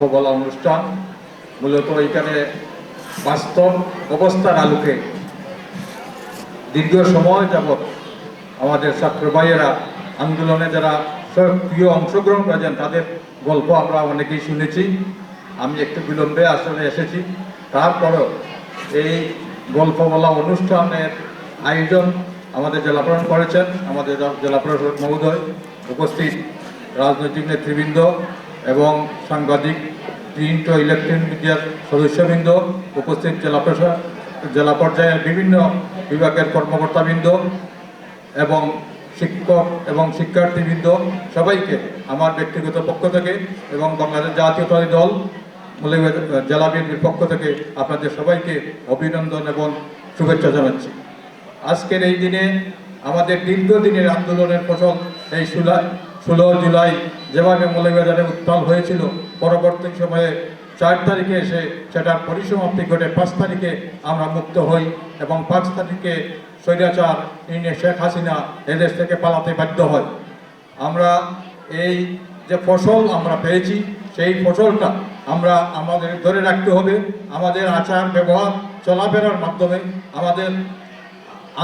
বলা অনুষ্ঠান। মূলত এখানে বাস্তব অবস্থার আলোকে দীর্ঘ সময় যাবৎ আমাদের ছাত্র ভাইয়েরা আন্দোলনে যারা সক্রিয় অংশগ্রহণ করেছেন, তাদের গল্প আমরা অনেকেই শুনেছি। আমি একটু বিলম্বে আসলে এসেছি। তারপরেও এই গল্প বলা অনুষ্ঠানের আয়োজন আমাদের জেলা প্রশাসন করেছেন। আমাদের জেলা প্রশাসক মহোদয় উপস্থিত রাজনৈতিক নেতৃবৃন্দ এবং সাংবাদিক, প্রিন্ট ও ইলেকট্রনিক মিডিয়ার সদস্যবৃন্দ উপস্থিত, জেলা প্রশাসক জেলা পর্যায়ের বিভিন্ন বিভাগের কর্মকর্তাবৃন্দ এবং শিক্ষক এবং শিক্ষার্থীবৃন্দ, সবাইকে আমার ব্যক্তিগত পক্ষ থেকে এবং বাংলাদেশ জাতীয়তাবাদী দল জেলা বিএনপির পক্ষ থেকে আপনাদের সবাইকে অভিনন্দন এবং শুভেচ্ছা জানাচ্ছি। আজকের এই দিনে আমাদের দীর্ঘদিনের আন্দোলনের ফসল এই জুলাই ষোলো জুলাই যেভাবে মৌলভীবাজারে উত্তাল হয়েছিল, পরবর্তী সময়ে চার তারিখে এসে সেটার পরিসমাপ্তি ঘটে, পাঁচ তারিখে আমরা মুক্ত হই এবং পাঁচ তারিখে স্বৈরাচার ইনি শেখ হাসিনা এদেশ থেকে পালাতে বাধ্য হয়। আমরা এই যে ফসল আমরা পেয়েছি, সেই ফসলটা আমরা আমাদের ধরে রাখতে হবে। আমাদের আচার ব্যবহার, চলাফেরার মাধ্যমে আমাদের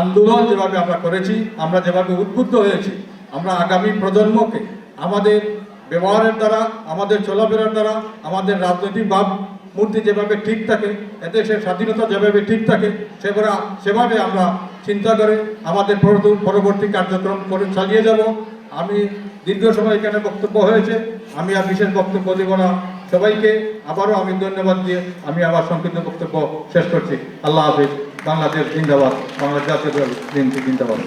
আন্দোলন যেভাবে আমরা করেছি, আমরা যেভাবে উদ্বুদ্ধ হয়েছি আমরা আগামী প্রজন্মকে আমাদের ব্যবহারের দ্বারা, আমাদের চলাফেরার দ্বারা, আমাদের রাজনৈতিক ভাব মূর্তি যেভাবে ঠিক থাকে এদেশের স্বাধীনতা যেভাবে ঠিক থাকে, সেভাবে সেভাবে আমরা চিন্তা করে আমাদের পরবর্তী- কার্যক্রম করে চালিয়ে যাব। আমি দীর্ঘ সময় এখানে বক্তব্য হয়েছে, আমি আর বিশেষ বক্তব্য দেব না। সবাইকে আবারও আমি ধন্যবাদ দিয়ে আমি আবার সংক্ষিপ্ত বক্তব্য শেষ করছি। আল্লাহ হাফিজ। বাংলাদেশ জিন্দাবাদ। বাংলাদেশ জাতীয় জিন্দাবাদ।